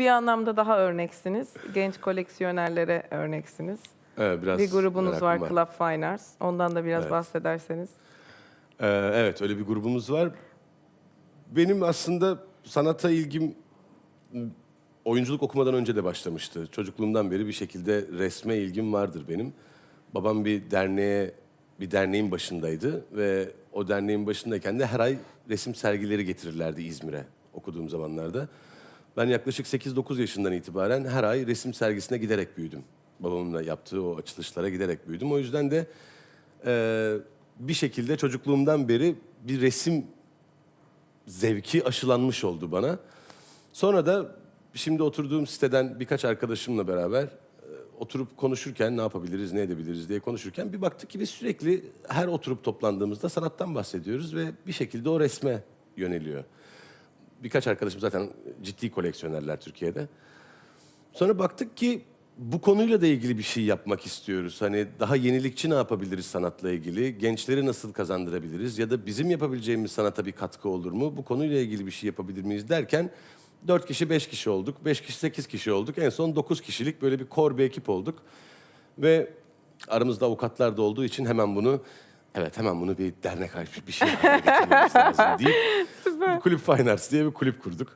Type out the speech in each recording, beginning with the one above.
bir anlamda daha örneksiniz. Genç koleksiyonerlere örneksiniz. Evet, biraz bir grubunuz var, merakım Club Fine Arts. Ondan da biraz Evet. bahsederseniz. Ee, evet öyle bir grubumuz var. Benim aslında sanata ilgim oyunculuk okumadan önce de başlamıştı. Çocukluğumdan beri bir şekilde resme ilgim vardır benim. Babam bir derneğe bir derneğin başındaydı ve o derneğin başındayken de her ay resim sergileri getirirlerdi İzmir'e okuduğum zamanlarda. Ben yaklaşık 8-9 yaşından itibaren her ay resim sergisine giderek büyüdüm. Babamın yaptığı o açılışlara giderek büyüdüm. O yüzden de e, bir şekilde çocukluğumdan beri bir resim zevki aşılanmış oldu bana. Sonra da şimdi oturduğum siteden birkaç arkadaşımla beraber e, oturup konuşurken ne yapabiliriz, ne edebiliriz diye konuşurken bir baktık ki biz sürekli her oturup toplandığımızda sanattan bahsediyoruz ve bir şekilde o resme yöneliyor. Birkaç arkadaşım zaten ciddi koleksiyonerler Türkiye'de. Sonra baktık ki bu konuyla da ilgili bir şey yapmak istiyoruz. Hani daha yenilikçi ne yapabiliriz sanatla ilgili? Gençleri nasıl kazandırabiliriz? Ya da bizim yapabileceğimiz sanata bir katkı olur mu? Bu konuyla ilgili bir şey yapabilir miyiz derken dört kişi, beş kişi olduk. Beş kişi, sekiz kişi olduk. En son dokuz kişilik böyle bir kor bir ekip olduk. Ve aramızda avukatlar da olduğu için hemen bunu evet hemen bunu bir dernek bir şey haline lazım deyip bir kulüp Fine Arts diye bir kulüp kurduk.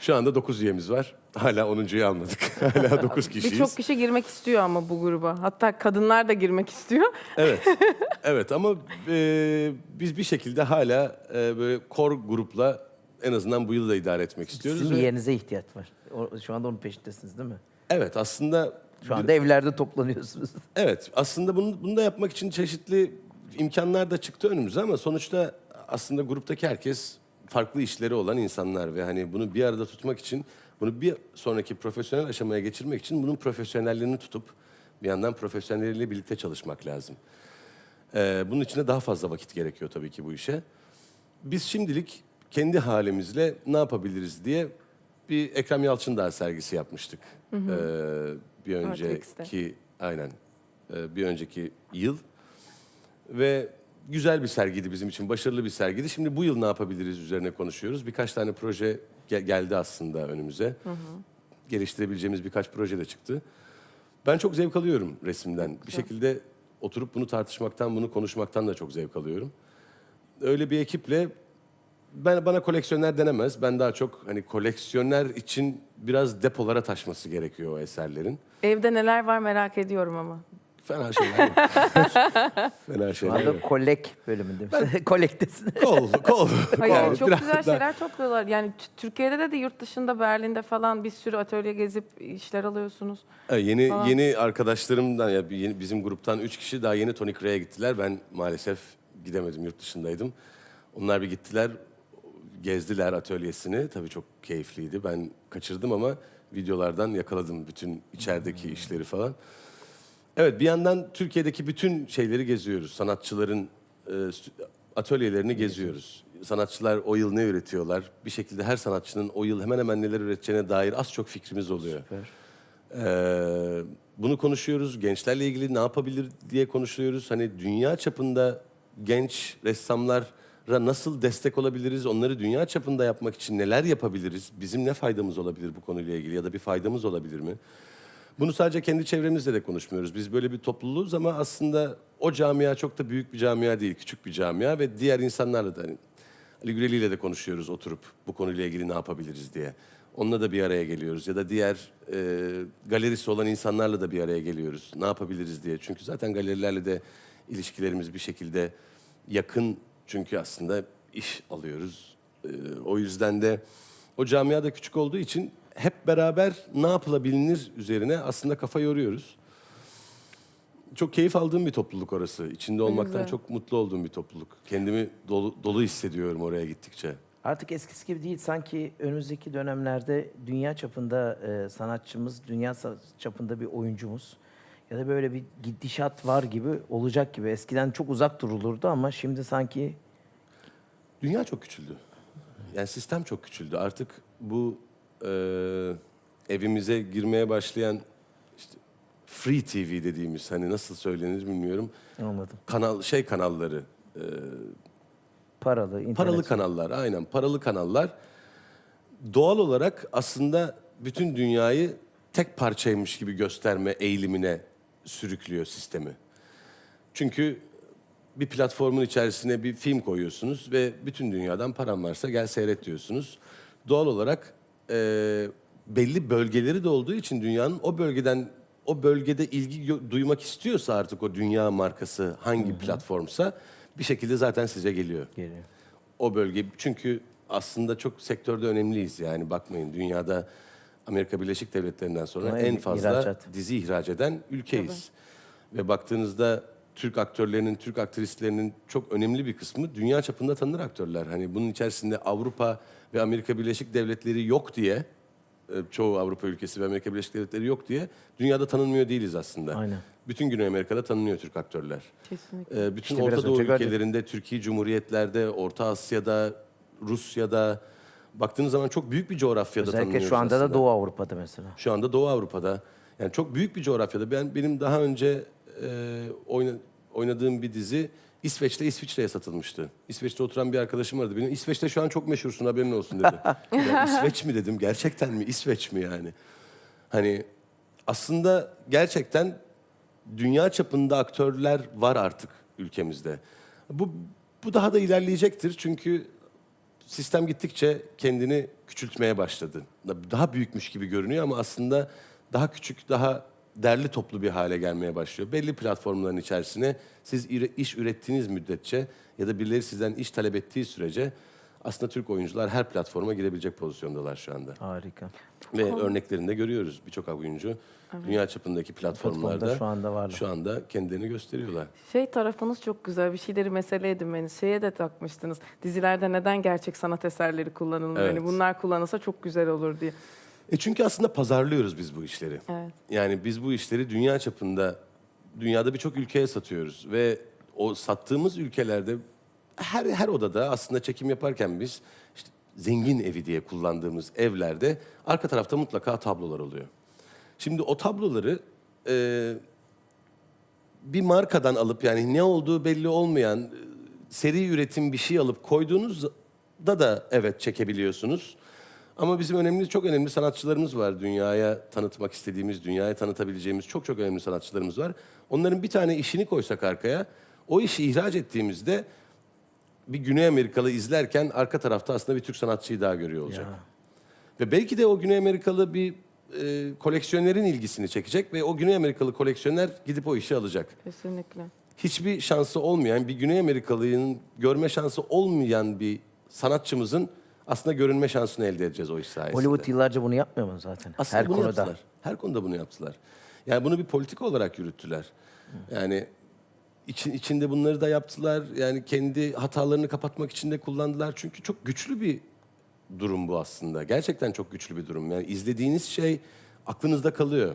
Şu anda 9 üyemiz var. Hala 10.yu almadık. Hala 9 kişiyiz. Birçok kişi girmek istiyor ama bu gruba. Hatta kadınlar da girmek istiyor. Evet. Evet ama e, biz bir şekilde hala e, böyle kor grupla en azından bu yılı da idare etmek istiyoruz. Sizin bir ve- yerinize ihtiyaç var. O- Şu anda onun peşindesiniz değil mi? evet aslında Şu anda evlerde toplanıyorsunuz. Evet, aslında bunu, bunu da yapmak için çeşitli imkanlar da çıktı önümüze ama sonuçta aslında gruptaki herkes farklı işleri olan insanlar ve hani bunu bir arada tutmak için, bunu bir sonraki profesyonel aşamaya geçirmek için bunun profesyonelliğini tutup bir yandan profesyonelleriyle birlikte çalışmak lazım. Ee, bunun için de daha fazla vakit gerekiyor tabii ki bu işe. Biz şimdilik kendi halimizle ne yapabiliriz diye bir Ekrem Yalçındağ sergisi yapmıştık. Ee, bir Artex'te. önceki aynen Ee, bir önceki yıl ve güzel bir sergiydi bizim için başarılı bir sergiydi. Şimdi bu yıl ne yapabiliriz üzerine konuşuyoruz. Birkaç tane proje gel- geldi aslında önümüze. Geliştirebileceğimiz birkaç proje de çıktı. Ben çok zevk alıyorum resimden. Bir şekilde oturup bunu tartışmaktan, bunu konuşmaktan da çok zevk alıyorum. Öyle bir ekiple ben bana koleksiyoner denemez. Ben daha çok hani koleksiyoner için biraz depolara taşması gerekiyor o eserlerin. Evde neler var merak ediyorum ama. Fena şeyler. Fena Şu şeyler anda kolek bölümünde. Kolektesin. Kol, kol. Hayır kol. çok Biraz güzel daha- şeyler topluyorlar. Yani t- Türkiye'de de, de yurt dışında Berlin'de falan bir sürü atölye gezip işler alıyorsunuz. Ha, Yeni Falan. yeni arkadaşlarımdan ya yeni- bizim gruptan üç kişi daha yeni Tony Ray'a gittiler. Ben maalesef gidemedim, yurt dışındaydım. Onlar bir gittiler, gezdiler atölyesini. Tabii çok keyifliydi. Ben kaçırdım ama videolardan yakaladım bütün içerideki işleri falan. Evet, bir yandan Türkiye'deki bütün şeyleri geziyoruz. Sanatçıların e, atölyelerini geziyoruz. Sanatçılar o yıl ne üretiyorlar? Bir şekilde her sanatçının o yıl hemen hemen neler üreteceğine dair az çok fikrimiz oluyor. Ee, bunu konuşuyoruz. Gençlerle ilgili ne yapabilir diye konuşuyoruz. Hani dünya çapında genç ressamlara nasıl destek olabiliriz? Onları dünya çapında yapmak için neler yapabiliriz? Bizim ne faydamız olabilir bu konuyla ilgili ya da bir faydamız olabilir mi? Bunu sadece kendi çevremizle de konuşmuyoruz. Biz böyle bir topluluğuz ama aslında o camia çok da büyük bir camia değil, küçük bir camia ve diğer insanlarla da hani Ali Güreli ile de konuşuyoruz oturup bu konuyla ilgili ne yapabiliriz diye. Onunla da bir araya geliyoruz ya da diğer e, galerisi olan insanlarla da bir araya geliyoruz. Ne yapabiliriz diye. Çünkü zaten galerilerle de ilişkilerimiz bir şekilde yakın. Çünkü aslında iş alıyoruz. E, o yüzden de o camia da küçük olduğu için hep beraber ne yapılabilir üzerine aslında kafa yoruyoruz. Çok keyif aldığım bir topluluk orası. İçinde olmaktan güzel. çok mutlu olduğum bir topluluk. Kendimi dolu, dolu hissediyorum oraya gittikçe. Artık eskisi gibi değil. Sanki önümüzdeki dönemlerde dünya çapında e, sanatçımız, dünya çapında bir oyuncumuz ya da böyle bir gidişat var gibi olacak gibi. Eskiden çok uzak durulurdu ama şimdi sanki Dünya çok küçüldü. Yani sistem çok küçüldü. Artık bu e, evimize girmeye başlayan işte free TV dediğimiz hani nasıl söylenir bilmiyorum. anladım. Kanal şey kanalları, e, Paralı, internet. paralı kanallar aynen paralı kanallar doğal olarak aslında bütün dünyayı tek parçaymış gibi gösterme eğilimine sürüklüyor sistemi. Çünkü bir platformun içerisine bir film koyuyorsunuz ve bütün dünyadan param varsa gel seyret diyorsunuz. Doğal olarak e, belli bölgeleri de olduğu için dünyanın o bölgeden o bölgede ilgi duymak istiyorsa artık o dünya markası hangi platformsa bir şekilde zaten size geliyor. Geliyor. O bölge çünkü aslında çok sektörde önemliyiz yani bakmayın dünyada Amerika Birleşik Devletleri'nden sonra Ama en ihracat. fazla dizi ihraç eden ülkeyiz. Ve baktığınızda Türk aktörlerinin, Türk aktrislerinin çok önemli bir kısmı dünya çapında tanınır aktörler. Hani bunun içerisinde Avrupa ve Amerika Birleşik Devletleri yok diye, e, çoğu Avrupa ülkesi ve Amerika Birleşik Devletleri yok diye dünyada tanınmıyor değiliz aslında. Aynen. Bütün Güney Amerika'da tanınıyor Türk aktörler. Kesinlikle. Ee, bütün İşte biraz Orta Doğu önce gördük. ülkelerinde, Türkiye Cumhuriyetlerde, Orta Asya'da, Rusya'da baktığınız zaman çok büyük bir coğrafyada Özellikle tanınıyoruz şu anda aslında. da Doğu Avrupa'da mesela. Şu anda Doğu Avrupa'da. Yani çok büyük bir coğrafyada. Ben benim daha önce e, oyna- oynadığım bir dizi İsveç'te İsviçre'ye satılmıştı. İsveç'te oturan bir arkadaşım vardı benim. İsveç'te şu an çok meşhursun haberin olsun dedi. ya, İsveç mi dedim gerçekten mi İsveç mi yani? Hani aslında gerçekten dünya çapında aktörler var artık ülkemizde. Bu bu daha da ilerleyecektir çünkü sistem gittikçe kendini küçültmeye başladı. Daha büyükmüş gibi görünüyor ama aslında daha küçük, daha derli toplu bir hale gelmeye başlıyor. Belli platformların içerisine siz iş ürettiğiniz müddetçe ya da birileri sizden iş talep ettiği sürece aslında Türk oyuncular her platforma girebilecek pozisyondalar şu anda. Harika. Ve örneklerini de görüyoruz. Birçok oyuncu dünya çapındaki platformlarda şu anda varlar. şu anda kendilerini gösteriyorlar. Şey tarafınız çok güzel. Bir şeyleri mesele edinmeniz. Şeye de takmıştınız. Dizilerde neden gerçek sanat eserleri kullanılmıyor? Evet. Yani bunlar kullanılsa çok güzel olur diye. E çünkü aslında pazarlıyoruz biz bu işleri. Evet. Yani biz bu işleri dünya çapında, dünyada birçok ülkeye satıyoruz ve o sattığımız ülkelerde her her odada aslında çekim yaparken biz işte zengin evi diye kullandığımız evlerde arka tarafta mutlaka tablolar oluyor. Şimdi o tabloları e, bir markadan alıp yani ne olduğu belli olmayan e, seri üretim bir şey alıp koyduğunuzda da evet çekebiliyorsunuz. Ama bizim önemli çok önemli sanatçılarımız var dünyaya tanıtmak istediğimiz, dünyaya tanıtabileceğimiz çok çok önemli sanatçılarımız var. Onların bir tane işini koysak arkaya, o işi ihraç ettiğimizde bir Güney Amerikalı izlerken arka tarafta aslında bir Türk sanatçıyı daha görüyor olacak. Ya. Ve belki de o Güney Amerikalı bir e, koleksiyonerin ilgisini çekecek ve o Güney Amerikalı koleksiyoner gidip o işi alacak. Kesinlikle. Hiçbir şansı olmayan, bir Güney Amerikalının görme şansı olmayan bir sanatçımızın aslında görünme şansını elde edeceğiz o iş sayesinde. Hollywood yıllarca bunu yapmıyor mu zaten? Aslında Her bunu konuda. yaptılar. Her konuda bunu yaptılar. Yani bunu bir politika olarak yürüttüler. Yani için, içinde bunları da yaptılar. Yani kendi hatalarını kapatmak için de kullandılar. Çünkü çok güçlü bir durum bu aslında. Gerçekten çok güçlü bir durum. Yani izlediğiniz şey aklınızda kalıyor.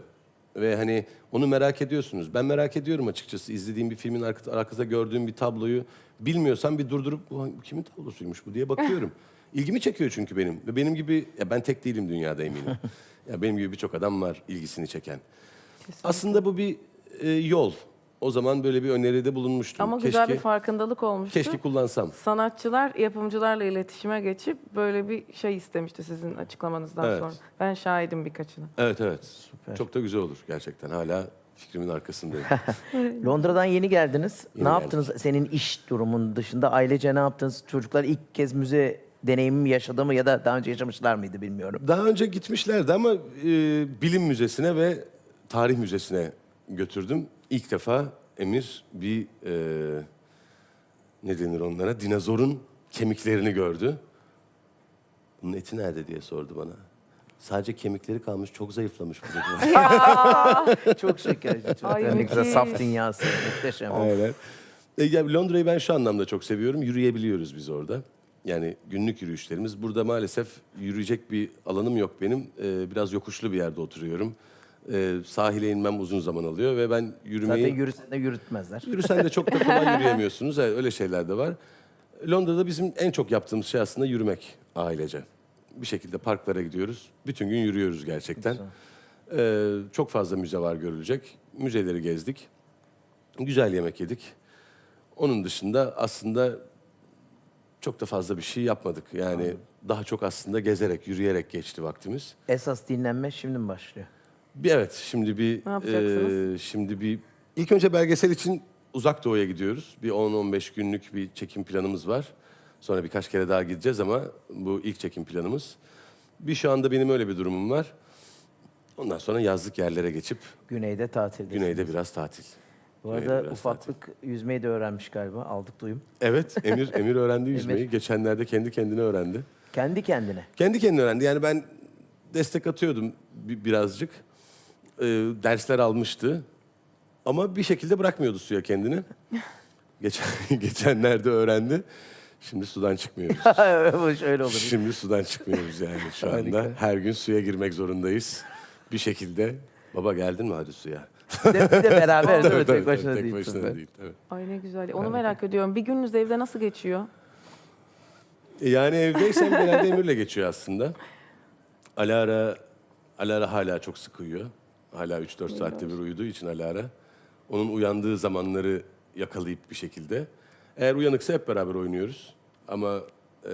Ve hani onu merak ediyorsunuz. Ben merak ediyorum açıkçası. İzlediğim bir filmin arka- arkasında gördüğüm bir tabloyu bilmiyorsam bir durdurup bu kimin tablosuymuş bu diye bakıyorum. İlgimi çekiyor çünkü benim. Ve benim gibi ya ben tek değilim dünyada eminim. ya benim gibi birçok adam var ilgisini çeken. Aslında bu bir e, yol. O zaman böyle bir öneride bulunmuştum. Ama güzel keşke, bir farkındalık olmuştu. keşke kullansam. Sanatçılar yapımcılarla iletişime geçip böyle bir şey istemişti sizin açıklamanızdan Evet. sonra. Ben şahidim birkaçına. Evet evet. Süper. Çok da güzel olur gerçekten. Hala fikrimin arkasındayım. Londra'dan yeni geldiniz. Yeni ne yaptınız senin iş durumun dışında? Ailece ne yaptınız? Çocuklar ilk kez müze deneyimi mi yaşadı mı ya da daha önce yaşamışlar mıydı bilmiyorum. Daha önce gitmişlerdi ama e, bilim müzesine ve tarih müzesine götürdüm. İlk defa Emir bir e, ne denir onlara dinozorun kemiklerini gördü. Bunun eti nerede diye sordu bana. Sadece kemikleri kalmış, çok zayıflamış bu dedi. Çok şeker. Çocuklar Ay, ne güzel müthiş. saf dünyası. Muhteşem. Aynen. E, ya Londra'yı ben şu anlamda çok seviyorum. Yürüyebiliyoruz biz orada. Yani günlük yürüyüşlerimiz. Burada maalesef yürüyecek bir alanım yok benim. E, biraz yokuşlu bir yerde oturuyorum. E, sahile inmem uzun zaman alıyor ve ben yürümeyi... Zaten yürüsen de yürütmezler. Yürüsen de çok da kolay yürüyemiyorsunuz. Evet, öyle şeyler de var. Londra'da bizim en çok yaptığımız şey aslında yürümek ailece. Bir şekilde parklara gidiyoruz. Bütün gün yürüyoruz gerçekten. Ee, çok fazla müze var görülecek. Müzeleri gezdik. Güzel yemek yedik. Onun dışında aslında çok da fazla bir şey yapmadık. Yani daha çok aslında gezerek, yürüyerek geçti vaktimiz. Esas dinlenme şimdi mi başlıyor? Bir evet şimdi bir Ne yapacaksınız? e, şimdi bir ilk önce belgesel için Uzak Doğu'ya gidiyoruz. Bir 10-15 günlük bir çekim planımız var. Sonra birkaç kere daha gideceğiz ama bu ilk çekim planımız. Bir şu anda benim öyle bir durumum var. Ondan sonra yazlık yerlere geçip Güneyde tatilde. güneyde biraz tatil. Bu güneyde arada biraz ufaklık yüzmeyi de öğrenmiş galiba. Aldık duyum. Evet Emir Emir öğrendi yüzmeyi. Geçenlerde kendi kendine öğrendi. Kendi kendine. Kendi kendine öğrendi. Yani ben destek atıyordum bi- birazcık. Ee, dersler almıştı. Ama bir şekilde bırakmıyordu suya kendini. Geçen, geçenlerde öğrendi. Şimdi sudan çıkmıyoruz. Bu Şöyle olur. Şimdi sudan çıkmıyoruz yani şu anda. Harika. Her gün suya girmek zorundayız. Bir şekilde. Baba geldin mi hadi suya? Bir de, bir de beraber değil mi? Tek başına tek değil. başına değil. tabii. Ay ne güzel. Onu merak ediyorum. Bir gününüz evde nasıl geçiyor? E, Yani evdeysem genelde Emir'le geçiyor aslında. Alara, Alara hala çok sık uyuyor. Hala 3-4 saatte bir uyuduğu için Alara. Onun uyandığı zamanları yakalayıp bir şekilde. Eğer uyanıksa hep beraber oynuyoruz. Ama e,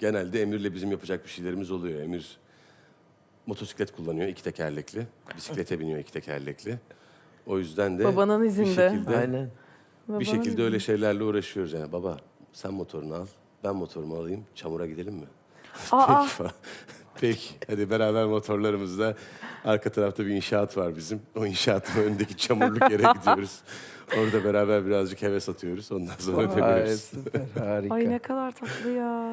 genelde Emir'le bizim yapacak bir şeylerimiz oluyor. Emir motosiklet kullanıyor iki tekerlekli. Bisiklete biniyor iki tekerlekli. O yüzden de Babanın bir izinde. şekilde Aynen. bir şekilde öyle şeylerle uğraşıyoruz yani. Baba sen motorunu al, ben motorumu alayım, çamura gidelim mi? Aa, Peki falan. Peki, hadi beraber motorlarımızla arka tarafta bir inşaat var bizim. O inşaatın önündeki çamurluk yere gidiyoruz. Orada beraber birazcık heves atıyoruz. Ondan sonra Ay, dönüyoruz. süper, harika. Ay ne kadar tatlı ya.